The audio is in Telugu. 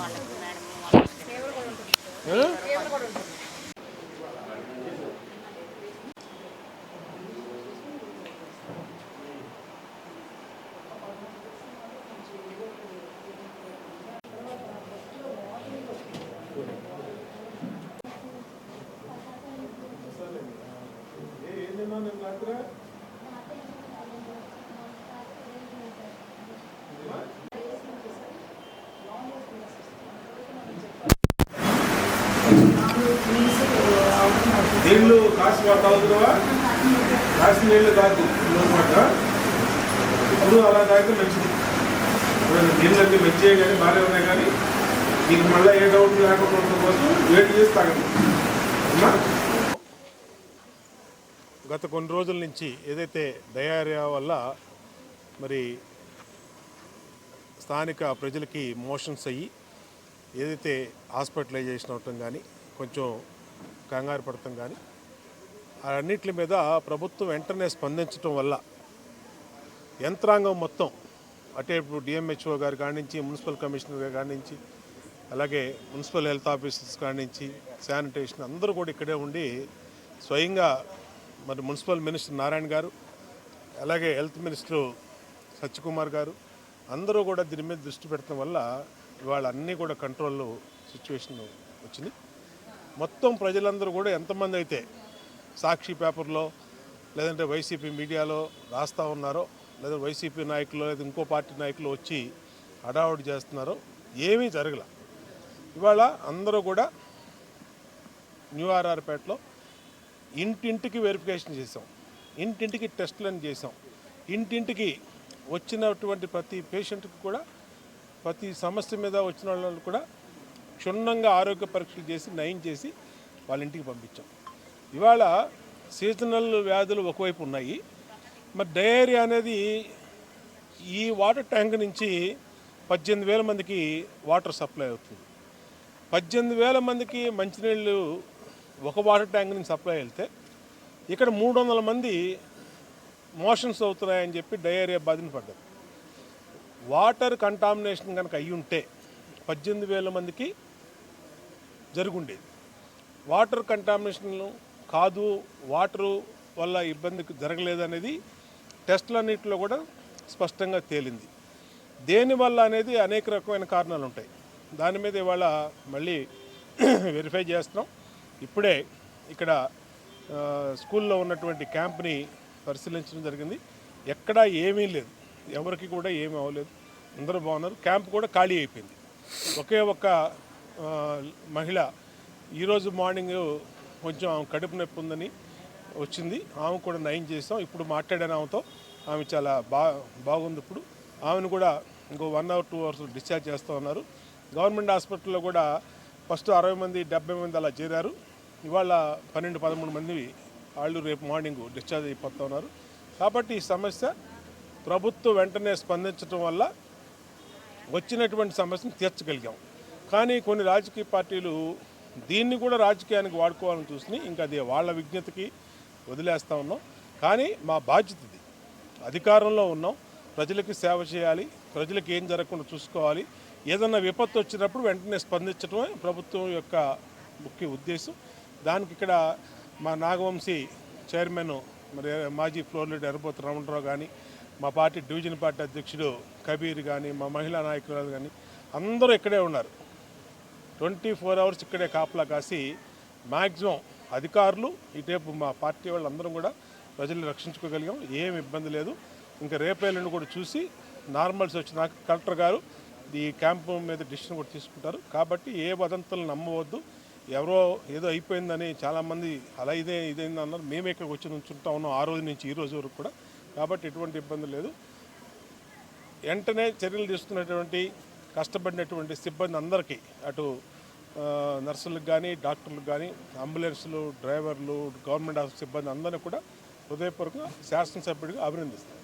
వాళ్ళకి నీళ్ళు కాసి తాగుతున్నావా కాసి నీళ్ళు తాగు మాట. ఇప్పుడు అలా తాగితే మంచిది. ఇప్పుడు నీళ్ళన్నీ మంచిగా కానీ బాగానే ఉన్నాయి కానీ నీకు మళ్ళీ ఏ డౌట్ లేకుండా కోసం వెయిట్ చేసి తాగండి. అమ్మా. గత కొన్ని రోజుల నుంచి ఏదైతే డయారియా వల్ల మరి స్థానిక ప్రజలకి మోషన్స్ అయ్యి ఏదైతే హాస్పిటలైజేషన్ అవటం కానీ కొంచెం కంగారు పడటం కానీ అన్నిటి మీద ప్రభుత్వం వెంటనే స్పందించడం వల్ల యంత్రాంగం మొత్తం అటే ఇప్పుడు డిఎంహెచ్ఓ గారి కాడి నుంచి మున్సిపల్ కమిషనర్ గారి అలాగే మున్సిపల్ హెల్త్ ఆఫీసర్స్ కానించి శానిటేషన్ అందరూ కూడా ఇక్కడే ఉండి స్వయంగా మరి మున్సిపల్ మినిస్టర్ నారాయణ గారు అలాగే హెల్త్ మినిస్టర్ సత్యకుమార్ గారు అందరూ కూడా దీని మీద దృష్టి పెట్టడం వల్ల ఇవాళ అన్నీ కూడా కంట్రోల్లో సిచ్యువేషన్ వచ్చింది. మొత్తం ప్రజలందరూ కూడా ఎంతమంది అయితే సాక్షి పేపర్లో లేదంటే వైసీపీ మీడియాలో రాస్తూ ఉన్నారో లేదా వైసీపీ నాయకులు లేదా ఇంకో పార్టీ నాయకులు వచ్చి హడావుడి చేస్తున్నారో ఏమీ జరగల. ఇవాళ అందరూ కూడా న్యూ ఆర్ఆర్పేటలో ఇంటింటికి వెరిఫికేషన్ చేసాం ఇంటింటికి టెస్టులను చేసాం ఇంటింటికి వచ్చినటువంటి ప్రతి పేషెంట్కి కూడా ప్రతి సమస్య మీద వచ్చిన వాళ్ళని కూడా క్షుణ్ణంగా ఆరోగ్య పరీక్షలు చేసి నయం చేసి వాళ్ళ ఇంటికి పంపించాం. ఇవాళ సీజనల్ వ్యాధులు ఒకవైపు ఉన్నాయి. మరి డయేరియా అనేది ఈ వాటర్ ట్యాంక్ నుంచి పద్దెనిమిది వేల మందికి వాటర్ సప్లై అవుతుంది. పద్దెనిమిది వేల మందికి మంచినీళ్ళు ఒక వాటర్ ట్యాంక్ నుంచి సప్లై వెళ్తే ఇక్కడ మూడు వందల మంది మోషన్స్ అవుతున్నాయని చెప్పి డయేరియా బాధిన పడ్డారు. వాటర్ కంటామినేషన్ కనుక అయ్యి ఉంటే పద్దెనిమిది వేల మందికి జరుగుండేది. వాటర్ కంటామినేషన్ కాదు వాటరు వల్ల ఇబ్బంది జరగలేదనేది టెస్టులన్నింటిలో కూడా స్పష్టంగా తేలింది. దేనివల్ల అనేది అనేక రకమైన కారణాలు ఉంటాయి. దాని మీద ఇవాళ మళ్ళీ వెరిఫై చేస్తున్నాం. ఇప్పుడే ఇక్కడ స్కూల్లో ఉన్నటువంటి క్యాంప్ని పరిశీలించడం జరిగింది. ఎక్కడా ఏమీ లేదు. ఎవరికి కూడా ఏమీ అవ్వలేదు. అందరూ బాగున్నారు. క్యాంప్ కూడా ఖాళీ అయిపోయింది. ఒకే ఒక్క మహిళ ఈరోజు మార్నింగ్ కొంచెం ఆమె కడుపు నొప్పి ఉందని వచ్చింది. ఆమె కూడా నయం చేసాం. ఇప్పుడు మాట్లాడాను ఆమెతో. ఆమె చాలా బా బాగుంది ఇప్పుడు. ఆమెను కూడా ఇంకో one hour two hours discharge చేస్తూ ఉన్నారు. గవర్నమెంట్ హాస్పిటల్లో కూడా ఫస్ట్ అరవై మంది డెబ్బై మంది అలా చేరారు. ఇవాళ పన్నెండు పదమూడు మంది వాళ్ళు రేపు మార్నింగ్ డిశ్చార్జ్ అయిపోతూ ఉన్నారు. కాబట్టి ఈ సమస్య ప్రభుత్వం వెంటనే స్పందించడం వల్ల వచ్చినటువంటి సమస్యను తీర్చగలిగాం. కానీ కొన్ని రాజకీయ పార్టీలు దీన్ని కూడా రాజకీయానికి వాడుకోవాలని చూసి ఇంకా అది వాళ్ళ విజ్ఞతకి వదిలేస్తూ ఉన్నాం. కానీ మా బాధ్యత ఇది. అధికారంలో ఉన్నాం. ప్రజలకి సేవ చేయాలి. ప్రజలకు ఏం జరగకుండా చూసుకోవాలి. ఏదన్నా విపత్తు వచ్చినప్పుడు వెంటనే స్పందించడమే ప్రభుత్వం యొక్క ముఖ్య ఉద్దేశం. దానికి ఇక్కడ మా నాగవంశీ చైర్మన్ మరి మాజీ ఫ్లోర్ లీడర్ ఎర్రబోతు రమణరావు కానీ మా పార్టీ డివిజన్ పార్టీ అధ్యక్షుడు కబీర్ కానీ మా మహిళా నాయకురాలు కానీ అందరూ ఇక్కడే ఉన్నారు. ట్వంటీ ఫోర్ అవర్స్ ఇక్కడే కాపలా కాసి మ్యాక్సిమం అధికారులు ఇటేపు మా పార్టీ వాళ్ళందరం కూడా ప్రజల్ని రక్షించుకోగలిగాం. ఏం ఇబ్బంది లేదు. ఇంకా రేపేళ్ళను కూడా చూసి నార్మల్స్ వచ్చినాక కలెక్టర్ గారు ఈ క్యాంపు మీద డిసిషన్ కూడా తీసుకుంటారు. కాబట్టి ఏ వదంతులు నమ్మవద్దు. ఎవరో ఏదో అయిపోయిందని చాలామంది అలా ఇదే ఇదైంది అన్నారు. మేమే ఇక్కడికి వచ్చి నుంచుంటా ఉన్నాం ఆ రోజు నుంచి ఈ రోజు వరకు కూడా. కాబట్టి ఎటువంటి ఇబ్బంది లేదు. వెంటనే చర్యలు తీసుకున్నటువంటి కష్టపడినటువంటి సిబ్బంది అందరికీ అటు నర్సులకు కానీ డాక్టర్లకు కానీ అంబులెన్సులు డ్రైవర్లు గవర్నమెంట్ ఆఫీస్ సిబ్బంది అందరినీ కూడా హృదయపూర్వకంగా శాసనసభ్యుడిగా అభినందిస్తాను.